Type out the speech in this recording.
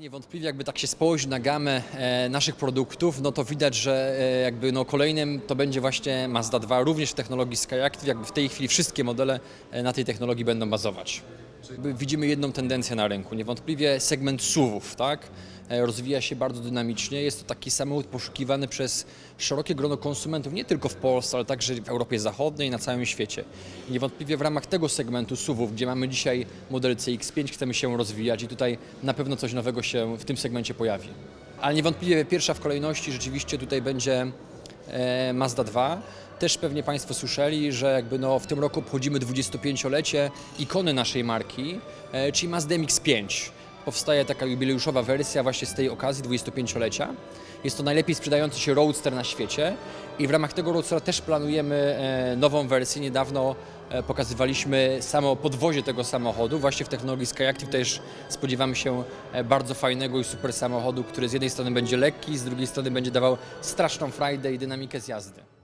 Niewątpliwie jakby tak się spojrzy na gamę e, naszych produktów, no to widać, że e, jakby no kolejnym to będzie właśnie Mazda 2, również w technologii Skyactiv, jakby w tej chwili wszystkie modele e, na tej technologii będą bazować. Widzimy jedną tendencję na rynku, niewątpliwie segment SUV-ów, tak? E, Rozwija się bardzo dynamicznie, jest to taki samochód poszukiwany przez szerokie grono konsumentów, nie tylko w Polsce, ale także w Europie Zachodniej i na całym świecie. I niewątpliwie w ramach tego segmentu SUV-ów, gdzie mamy dzisiaj model CX-5, chcemy się rozwijać i tutaj na pewno coś nowego się w tym segmencie pojawi. Ale niewątpliwie pierwsza w kolejności rzeczywiście tutaj będzie e, Mazda 2. Też pewnie Państwo słyszeli, że jakby no w tym roku obchodzimy 25-lecie ikony naszej marki, e, czyli Mazda MX-5. Powstaje taka jubileuszowa wersja właśnie z tej okazji 25-lecia. Jest to najlepiej sprzedający się roadster na świecie i w ramach tego roadstera też planujemy e, nową wersję. Niedawno e, pokazywaliśmy samo podwozie tego samochodu. Właśnie w technologii Skyactiv też spodziewamy się bardzo fajnego i super samochodu, który z jednej strony będzie lekki, z drugiej strony będzie dawał straszną frajdę i dynamikę z jazdy.